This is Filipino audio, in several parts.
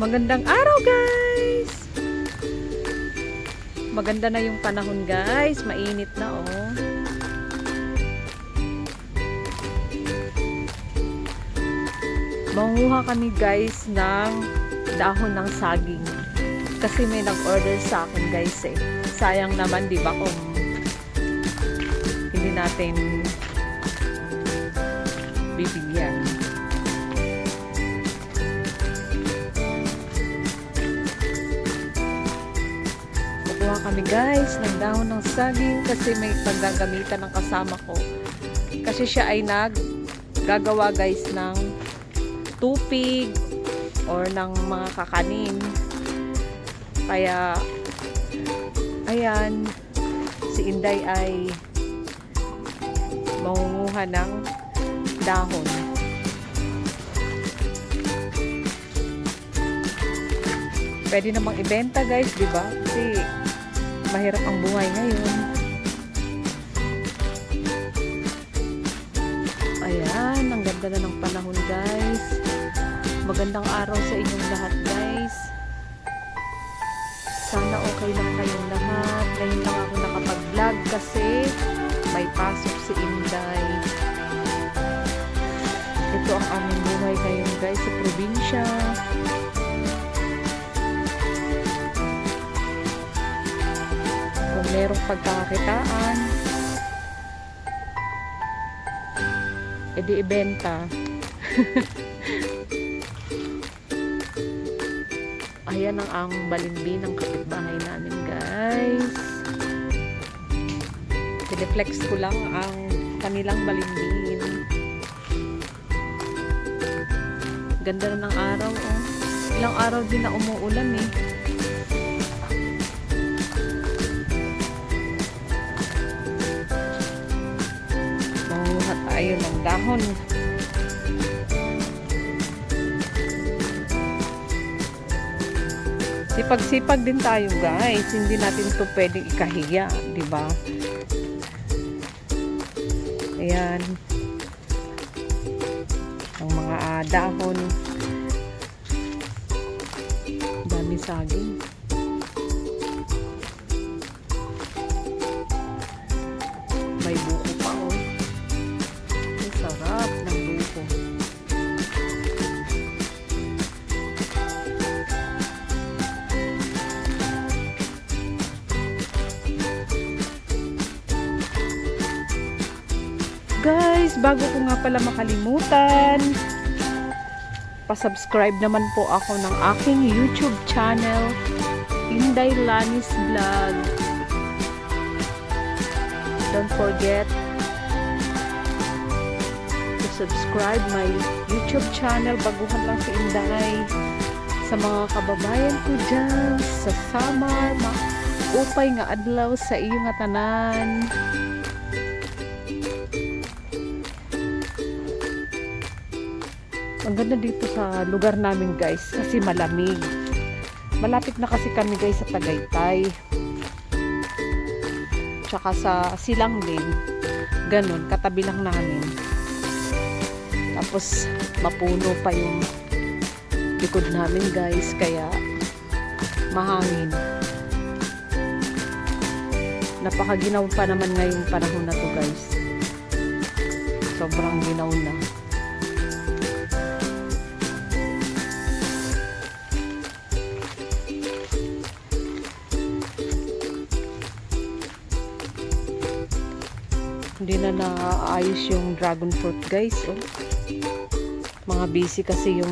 Magandang araw guys! Maganda na yung panahon guys. Mainit na oh. Manguha kami guys ng dahon ng saging. Kasi may nag-order sa akin guys eh. Sayang naman di ba kung hindi natin bibigyan. Kukuha kami guys ng dahon ng saging kasi may paggagamitan ng kasama ko. Kasi siya ay nag gagawa guys ng tupig or ng mga kakanin. Kaya ayan si Inday ay mangunguha ng dahon. Pwede namang ibenta guys, di ba? Kasi mahirap ang buhay ngayon. Ayan, ang ganda na ng panahon guys. Magandang araw sa inyong lahat guys. Sana okay lang kayong lahat. Ngayon lang ako nakapag-vlog kasi may pasok si Inday. Ito ang aming buhay ngayon guys sa probinsya. Merong pagkakakitaan, edi ibenta. Ayan ang ang balimbi ng kapitbahay namin guys. Pineflex ko lang ang kanilang balimbin. Ganda ng araw oh. Ilang araw din na umuulan eh. Dahon. Sipag-sipag din tayo guys. Hindi natin to pwedeng ikahiya. di ba? Ayan. Ang mga ah, dahon. Dami saging. Guys, bago ko nga pala makalimutan, pasubscribe naman po ako ng aking YouTube channel, Inday Lanis Vlog. Don't forget to subscribe my YouTube channel. Baguhan lang si Inday. Sa mga kababayan ko dyan, sa ma upay nga adlaw sa iyo nga tanan. Ang ganda dito sa lugar namin guys kasi malamig. Malapit na kasi kami guys sa Tagaytay. Tsaka sa Silang din. Ganun, katabi lang namin. Tapos mapuno pa yung likod namin guys kaya mahangin. Napakaginaw pa naman ngayong panahon na to guys. Sobrang ginaw na. Hindi na naaayos yung dragon fruit guys oh. mga busy kasi yung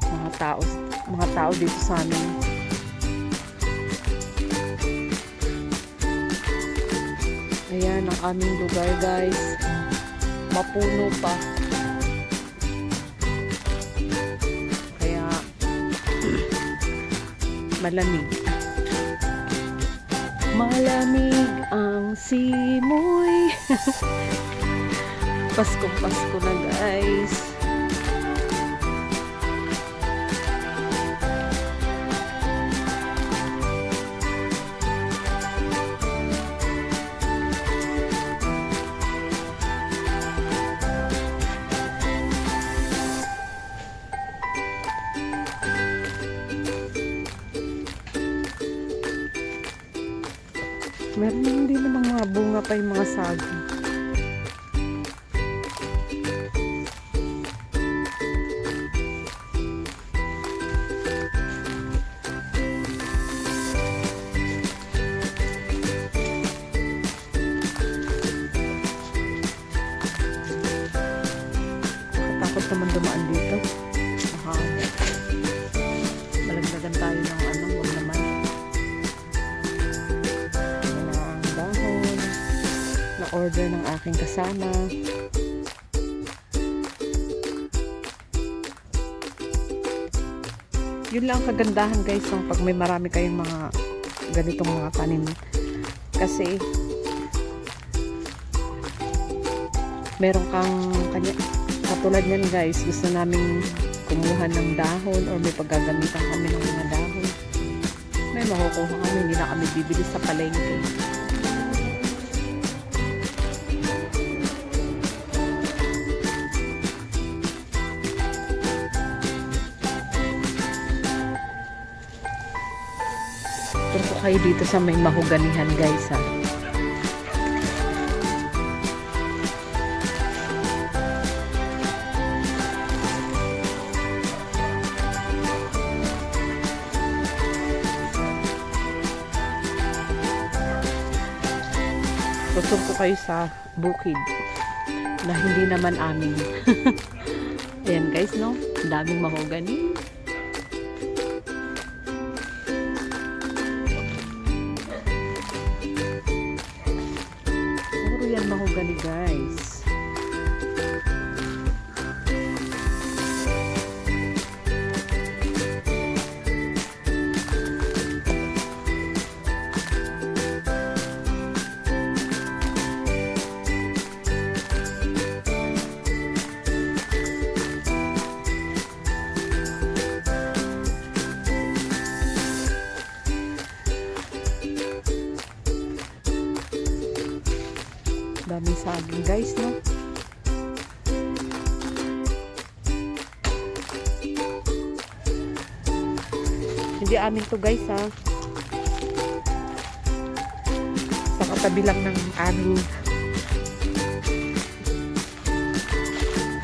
mga tao mga tao dito sa amin. Ayan ang aming lugar guys. Mapuno pa. Kaya malamig Malamig ang simoy. Paskong Pasko na guys. Meron din namang mga bunga pa yung mga saging. Takot naman dumaan dito. Baka malaglagan tayo ng ano, order ng aking kasama. Yun lang ang kagandahan guys ng pag may marami kayong mga ganitong mga tanim. Kasi meron kang kanya katulad yan guys gusto namin kumuha ng dahon or may paggagamitan kami ng mga dahon may makukuha kami hindi na kami bibili sa palengke Ko kayo dito sa may mahuganihan guys ha Tutur ko kayo sa bukid na hindi naman amin. Ayan guys, no? Daming mahogany. Hindi amin to guys, ha? Sa katabi lang ng aming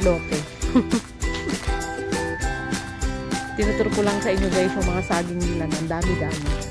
lote. Tinuturo ko lang sa inyo guys yung mga saging nila. Ang dami-dami.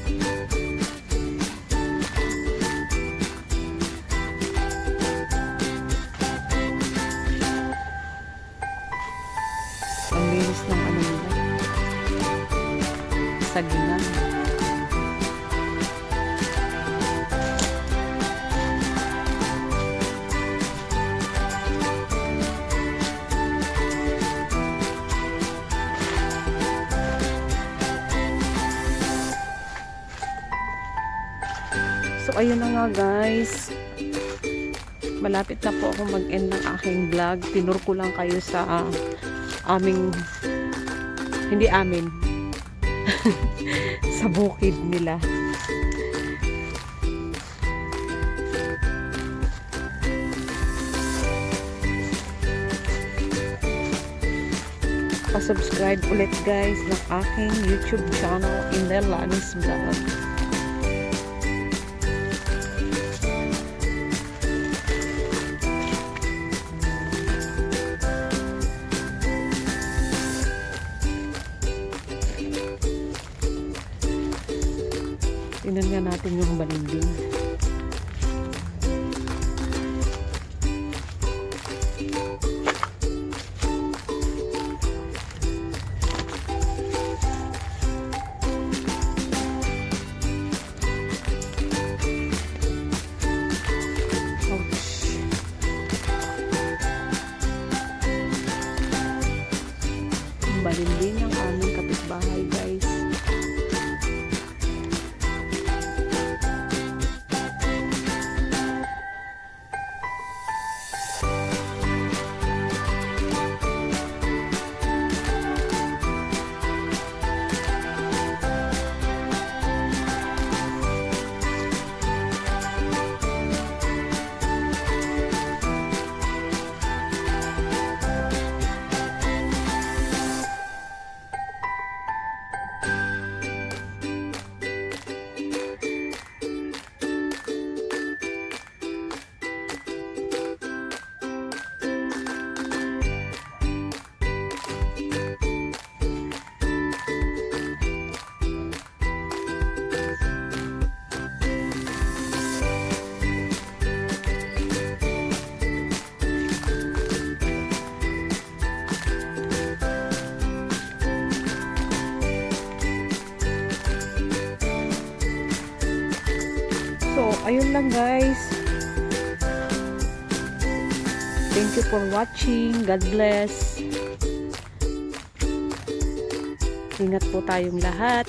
Ayun na nga guys. Malapit na po ako mag-end ng aking vlog. Tinur ko lang kayo sa aming hindi amin sa bukid nila pa-subscribe ulit guys ng aking YouTube channel Inel Lanis Vlog Natin yung balimbing. Lang guys. Thank you for watching. God bless. Ingat po tayong lahat.